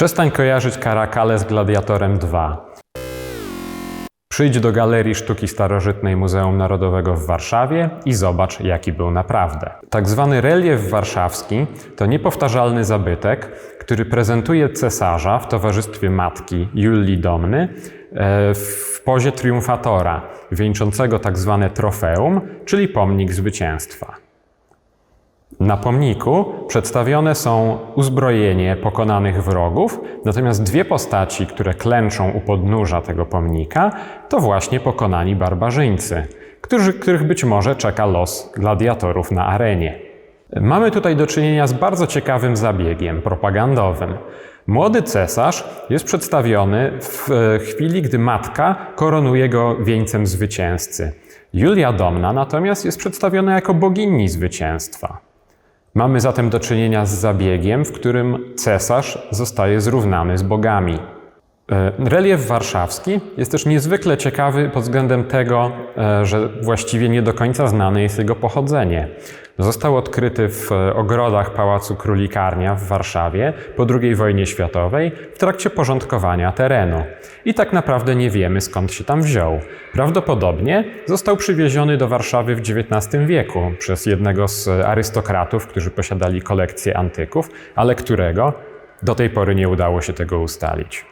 Przestań kojarzyć Karakale z Gladiatorem 2. Przyjdź do Galerii Sztuki Starożytnej Muzeum Narodowego w Warszawie i zobacz, jaki był naprawdę. Tak zwany relief warszawski to niepowtarzalny zabytek, który prezentuje cesarza w towarzystwie matki Julii Domny e, w pozie triumfatora, wieńczącego tak zwane trofeum, czyli pomnik zwycięstwa. Na pomniku przedstawione są uzbrojenie pokonanych wrogów, natomiast dwie postaci, które klęczą u podnóża tego pomnika, to właśnie pokonani barbarzyńcy, którzy, których być może czeka los gladiatorów na arenie. Mamy tutaj do czynienia z bardzo ciekawym zabiegiem propagandowym. Młody cesarz jest przedstawiony w e, chwili, gdy matka koronuje go wieńcem zwycięzcy. Julia Domna natomiast jest przedstawiona jako bogini zwycięstwa. Mamy zatem do czynienia z zabiegiem, w którym cesarz zostaje zrównany z bogami. E, Relief warszawski jest też niezwykle ciekawy pod względem tego, e, że właściwie nie do końca znane jest jego pochodzenie. Został odkryty w e, ogrodach Pałacu Królikarnia w Warszawie po II wojnie światowej w trakcie porządkowania terenu. I tak naprawdę nie wiemy skąd się tam wziął. Prawdopodobnie został przywieziony do Warszawy w XIX wieku przez jednego z arystokratów, którzy posiadali kolekcję antyków, ale którego do tej pory nie udało się tego ustalić.